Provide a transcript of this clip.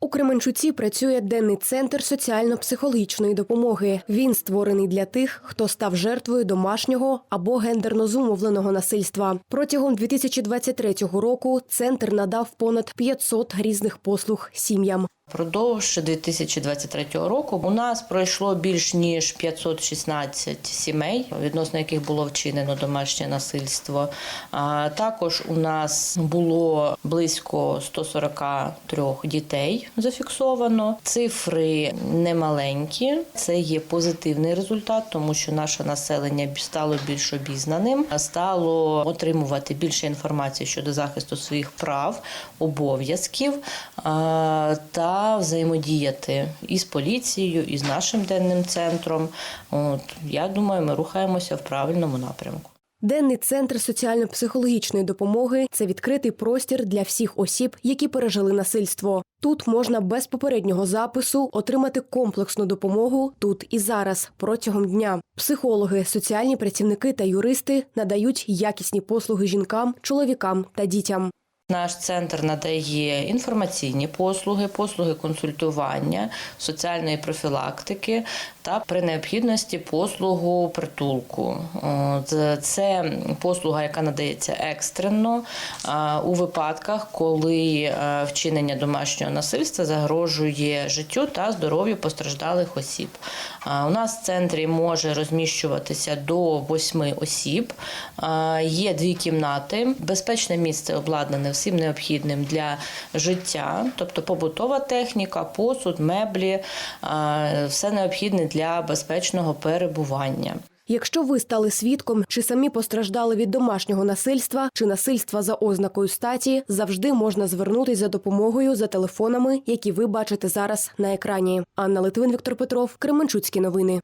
У Кременчуці працює денний центр соціально-психологічної допомоги. Він створений для тих, хто став жертвою домашнього або гендерно зумовленого насильства. Протягом 2023 року центр надав понад 500 різних послуг сім'ям. Продовж 2023 року у нас пройшло більш ніж 516 сімей, відносно яких було вчинено домашнє насильство. А також у нас було близько 143 дітей зафіксовано. Цифри немаленькі. Це є позитивний результат, тому що наше населення стало більш обізнаним, стало отримувати більше інформації щодо захисту своїх прав, обов'язків а, взаємодіяти із поліцією, і з нашим денним центром. От я думаю, ми рухаємося в правильному напрямку. Денний центр соціально-психологічної допомоги це відкритий простір для всіх осіб, які пережили насильство. Тут можна без попереднього запису отримати комплексну допомогу тут і зараз протягом дня. Психологи, соціальні працівники та юристи надають якісні послуги жінкам, чоловікам та дітям. Наш центр надає інформаційні послуги, послуги консультування, соціальної профілактики та при необхідності послугу притулку. Це послуга, яка надається екстрено у випадках, коли е, вчинення домашнього насильства загрожує життю та здоров'ю постраждалих осіб. У нас в центрі може розміщуватися до восьми осіб. Є дві кімнати, безпечне місце обладнане всім необхідним для життя, тобто побутова техніка, посуд, меблі, все необхідне для безпечного перебування. Якщо ви стали свідком чи самі постраждали від домашнього насильства чи насильства за ознакою статі, завжди можна звернутися за допомогою за телефонами, які ви бачите зараз на екрані. Анна Литвин, Віктор Петров, Кременчуцькі новини.